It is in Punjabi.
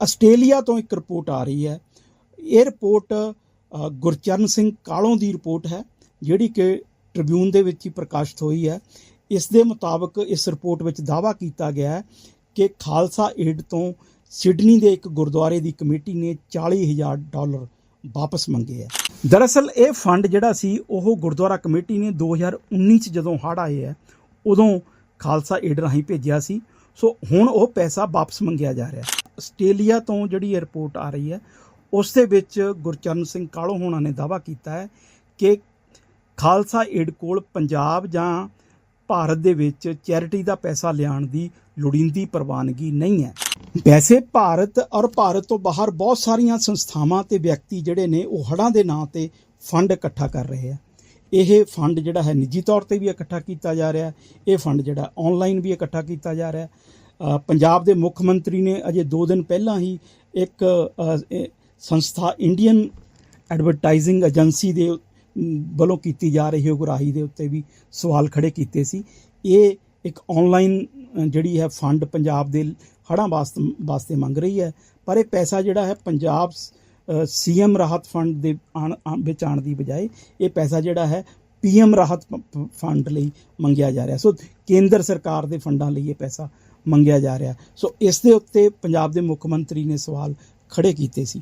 ਆਸਟ੍ਰੇਲੀਆ ਤੋਂ ਇੱਕ ਰਿਪੋਰਟ ਆ ਰਹੀ ਹੈ। ਇਹ ਰਿਪੋਰਟ ਗੁਰਚਰਨ ਸਿੰਘ ਕਾਲੋਂ ਦੀ ਰਿਪੋਰਟ ਹੈ, ਜਿਹੜੀ ਕਿ ਟ੍ਰਿਬਿਊਨ ਦੇ ਵਿੱਚ ਹੀ ਪ੍ਰਕਾਸ਼ਿਤ ਹੋਈ ਹੈ। ਇਸ ਦੇ ਮੁਤਾਬਕ ਇਸ ਰਿਪੋਰਟ ਵਿੱਚ ਦਾਅਵਾ ਕੀਤਾ ਗਿਆ ਹੈ ਕਿ ਖਾਲਸਾ ਏਡ ਤੋਂ ਸਿਡਨੀ ਦੇ ਇੱਕ ਗੁਰਦੁਆਰੇ ਦੀ ਕਮੇਟੀ ਨੇ 40000 ਡਾਲਰ ਵਾਪਸ ਮੰਗੇ ਹੈ। ਦਰਅਸਲ ਇਹ ਫੰਡ ਜਿਹੜਾ ਸੀ, ਉਹ ਗੁਰਦੁਆਰਾ ਕਮੇਟੀ ਨੇ 2019 ਚ ਜਦੋਂ ਹੜ੍ਹ ਆਏ ਹੈ, ਉਦੋਂ ਖਾਲਸਾ ਏਡ ਰਾਹੀਂ ਭੇਜਿਆ ਸੀ। ਸੋ ਹੁਣ ਉਹ ਪੈਸਾ ਵਾਪਸ ਮੰਗਿਆ ਜਾ ਰਿਹਾ ਆਸਟ੍ਰੇਲੀਆ ਤੋਂ ਜਿਹੜੀ ਇਹ ਰਿਪੋਰਟ ਆ ਰਹੀ ਹੈ, ਉਸ ਦੇ ਵਿੱਚ ਗੁਰਚਰਨ ਸਿੰਘ ਕਾਲੋ ਹੋਣਾ ਨੇ ਦਾਅਵਾ ਕੀਤਾ ਹੈ ਕਿ ਖਾਲਸਾ ਏਡ ਕੋਲ ਪੰਜਾਬ ਜਾਂ ਭਾਰਤ ਦੇ ਵਿੱਚ ਚੈਰਿਟੀ ਦਾ ਪੈਸਾ ਲਿਆਉਣ ਦੀ ਲੋੜੀਂਦੀ ਪ੍ਰਵਾਨਗੀ ਨਹੀਂ ਹੈ। ਵੈਸੇ ਭਾਰਤ ਔਰ ਭਾਰਤ ਤੋਂ ਬਾਹਰ ਬਹੁਤ ਸਾਰੀਆਂ ਸੰਸਥਾਵਾਂ ਤੇ ਵਿਅਕਤੀ ਜਿਹੜੇ ਨੇ ਉਹ ਹੜ੍ਹਾਂ ਦੇ ਨਾਂ ਤੇ ਫੰਡ ਇਕੱਠਾ ਕਰ ਰਹੇ ਆ। ਇਹ ਫੰਡ ਜਿਹੜਾ ਹੈ ਨਿੱਜੀ ਤੌਰ ਤੇ ਵੀ ਇਕੱਠਾ ਕੀਤਾ ਜਾ ਰਿਹਾ, ਇਹ ਫੰਡ ਜਿਹੜਾ ਆਨਲਾਈਨ ਵੀ ਇਕੱਠਾ ਕੀਤਾ ਜਾ ਰਿਹਾ। ਪੰਜਾਬ ਦੇ ਮੁੱਖ ਮੰਤਰੀ ਨੇ ਅਜੇ 2 ਦਿਨ ਪਹਿਲਾਂ ਹੀ ਇੱਕ ਸੰਸਥਾ ਇੰਡੀਅਨ ਐਡਵਰਟਾਈਜ਼ਿੰਗ ਏਜੰਸੀ ਦੇ ਵੱਲੋਂ ਕੀਤੀ ਜਾ ਰਹੀ ਉਗਰਾਹੀ ਦੇ ਉੱਤੇ ਵੀ ਸਵਾਲ ਖੜੇ ਕੀਤੇ ਸੀ। ਇਹ ਇੱਕ ਆਨਲਾਈਨ ਜਿਹੜੀ ਹੈ ਫੰਡ ਪੰਜਾਬ ਦੇ ਹੜ੍ਹਾਂ ਵਾਸਤੇ ਵਾਸਤੇ ਮੰਗ ਰਹੀ ਹੈ। ਪਰ ਇਹ ਪੈਸਾ ਜਿਹੜਾ ਹੈ ਪੰਜਾਬ ਸੀਐਮ ਰਾਹਤ ਫੰਡ ਦੇ ਆਉਣ- ਵਿੱਚ ਆਉਣ ਦੀ ਬਜਾਏ ਇਹ ਪੈਸਾ ਜਿਹੜਾ ਹੈ ਪੀਐਮ ਰਾਹਤ ਫੰਡ ਲਈ ਮੰਗਿਆ ਜਾ ਰਿਹਾ। ਸੋ ਕੇਂਦਰ ਸਰਕਾਰ ਦੇ ਫੰਡਾਂ ਲਈ ਇਹ ਪੈਸਾ ਮੰਗਿਆ ਜਾ ਰਿਹਾ। ਸੋ ਇਸ ਦੇ ਉੱਤੇ ਪੰਜਾਬ ਦੇ ਮੁੱਖ ਮੰਤਰੀ ਨੇ ਸਵਾਲ ਖੜੇ ਕੀਤੇ ਸੀ।